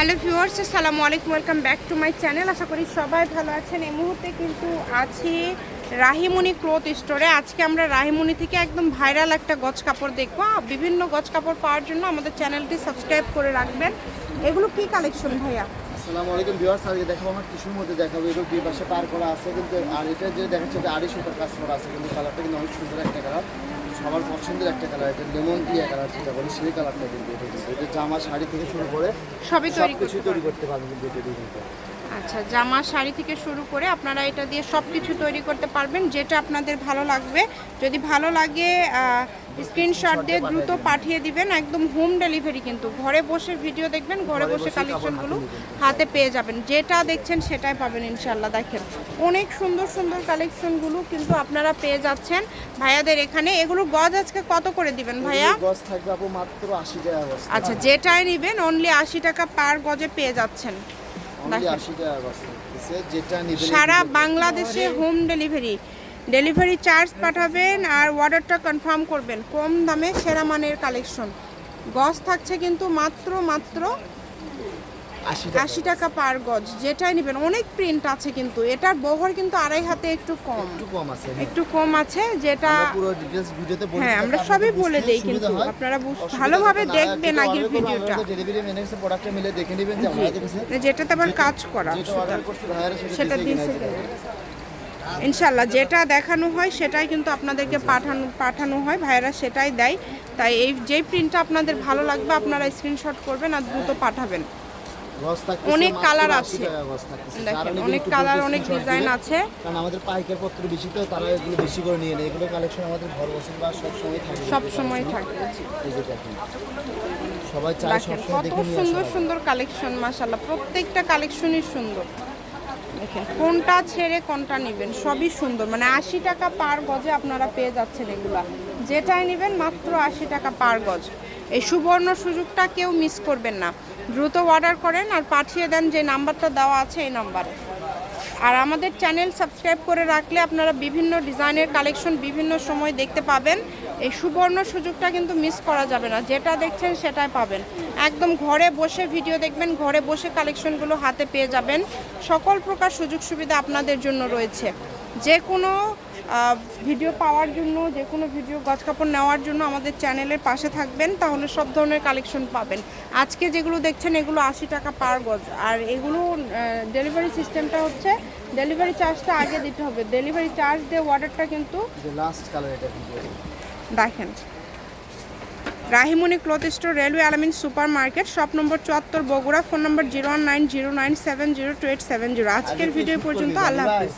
Hello viewers, আসসালামু আলাইকুম, welcome back to my channel. আশা করি সবাই ভালো আছেন। এই মুহূর্তে কিন্তু আছি রাহিমণি ক্লোথ স্টোরে। আজকে আমরা রাহিমণি থেকে একদম ভাইরাল একটা গজ কাপড় দেখব। বিভিন্ন গজ কাপড় পাওয়ার জন্য আমাদের চ্যানেলটি সাবস্ক্রাইব করে রাখবেন। এগুলো কি কালেকশন ভাইয়া? আসসালামু আলাইকুম ভিউয়ার্স আজকে দেখাবো আমার কিছুর মধ্যে দেখাবো এগুলো দুই পাশে পার করা আছে কিন্তু আর এটা যে দেখাচ্ছে যে আড়াইশো কাজ করা আছে কিন্তু কালারটা কিন্তু অনেক সুন্দর একটা কালার সবার পছন্দের একটা কালার এটা লেমন দিয়ে কালার যেটা বলে সেই কালারটা কিন্তু এটা কিন্তু। এটা জামা শাড়ি থেকে শুরু করে সবই সব তৈরি করতে কিছুই তৈরি করতে পারবে কিন্তু এটা কিন্তু। আচ্ছা জামা শাড়ি থেকে শুরু করে আপনারা এটা দিয়ে সব কিছু তৈরি করতে পারবেন যেটা আপনাদের ভালো লাগবে। যদি ভালো লাগে স্ক্রিনশট দিয়ে দ্রুত পাঠিয়ে দিবেন। একদম হোম ডেলিভারি কিন্তু। ঘরে বসে ভিডিও দেখবেন ঘরে বসে কালেকশনগুলো হাতে পেয়ে যাবেন। যেটা দেখছেন সেটাই পাবেন ইনশাল্লাহ দেখেন অনেক সুন্দর সুন্দর কালেকশনগুলো কিন্তু আপনারা পেয়ে যাচ্ছেন। ভাইয়াদের এখানে এগুলো গজ আজকে কত করে দিবেন ভাইয়া? গজ থাকবে মাত্র আশি টাকা আচ্ছা যেটাই নেবেন অনলি আশি টাকা পার গজে পেয়ে যাচ্ছেন। সারা বাংলাদেশে হোম ডেলিভারি ডেলিভারি চার্জ পাঠাবেন আর অর্ডারটা কনফার্ম করবেন। কম দামে সেরা মানের কালেকশন গস থাকছে কিন্তু মাত্র মাত্র আশি টাকা। পার গজ যেটাই নেবেন। অনেক প্রিন্ট আছে কিন্তু। এটার বহর কিন্তু আড়াই হাতে একটু কম। একটু কম আছে একটু কম আছে যেটা পুরো ডিটেইলস ভিডিওতে বলে হ্যাঁ আমরা সবই বলে দেই কিন্তু। আপনারা ভালোভাবে হয়, দেখবেন আগের ভিডিওটা। ডেলিভারি ম্যানেজার প্রোডাক্টটা মিলে দেখে নেবেন যে আমাদের কাছে যেটাতে আবার কাজ করা। সেটা দিয়েছে। ইনশাল্লাহ যেটা দেখানো হয় সেটাই কিন্তু আপনাদেরকে পাঠানো পাঠানো হয়। ভাইয়েরা সেটাই দেয়। তাই এই যেই প্রিন্টটা আপনাদের ভালো লাগবে আপনারা স্ক্রিনশট করবেন আর দ্রুত পাঠাবেন। অনেক কালার 80 আছে। দেখেন, অনেক কালার, অনেক ডিজাইন আছে। কারণ আমাদের পাইকার পত্র বেশি তো তারা এগুলো বেশি করে নিয়ে নেয়। এগুলো কালেকশন আমাদের বছর বা সব সময় থাকে। সব সময় থাকে। সবাই চায় সব সময় দেখে নিয়ে সুন্দর সুন্দর কালেকশন মাশাল্লাহ প্রত্যেকটা কালেকশনই সুন্দর। দেখেন কোনটা ছেড়ে কোনটা নেবেন সবই সুন্দর। মানে আশি টাকা পার গজে আপনারা পেয়ে যাচ্ছেন এগুলা। যেটাই নেবেন মাত্র আশি টাকা পার গজ। এই সুবর্ণ সুযোগটা কেউ মিস করবেন না। দ্রুত অর্ডার করেন আর পাঠিয়ে দেন যে নাম্বারটা দেওয়া আছে এই নাম্বারে। আর আমাদের চ্যানেল সাবস্ক্রাইব করে রাখলে আপনারা বিভিন্ন ডিজাইনের কালেকশন বিভিন্ন সময় দেখতে পাবেন। এই সুবর্ণ সুযোগটা কিন্তু মিস করা যাবে না। যেটা দেখছেন সেটাই পাবেন। একদম ঘরে বসে ভিডিও দেখবেন, ঘরে বসে কালেকশনগুলো হাতে পেয়ে যাবেন। সকল প্রকার সুযোগ সুবিধা আপনাদের জন্য রয়েছে। যে কোনো ভিডিও পাওয়ার জন্য যে কোনো ভিডিও গজ কাপড় নেওয়ার জন্য আমাদের চ্যানেলের পাশে থাকবেন তাহলে সব ধরনের কালেকশন পাবেন। আজকে যেগুলো দেখছেন এগুলো আশি টাকা পার গজ। আর এগুলো ডেলিভারি সিস্টেমটা হচ্ছে ডেলিভারি চার্জটা আগে দিতে হবে। ডেলিভারি চার্জ দিয়ে অর্ডারটা কিন্তু দেখেন। Rahimoni cloth store railway Alamin super market shop number চুয়াত্তর Bogura phone number zero one nine zero nine seven zero two eight seven zero আজকের ভিডিও পর্যন্ত আল্লাহ হাফিজ।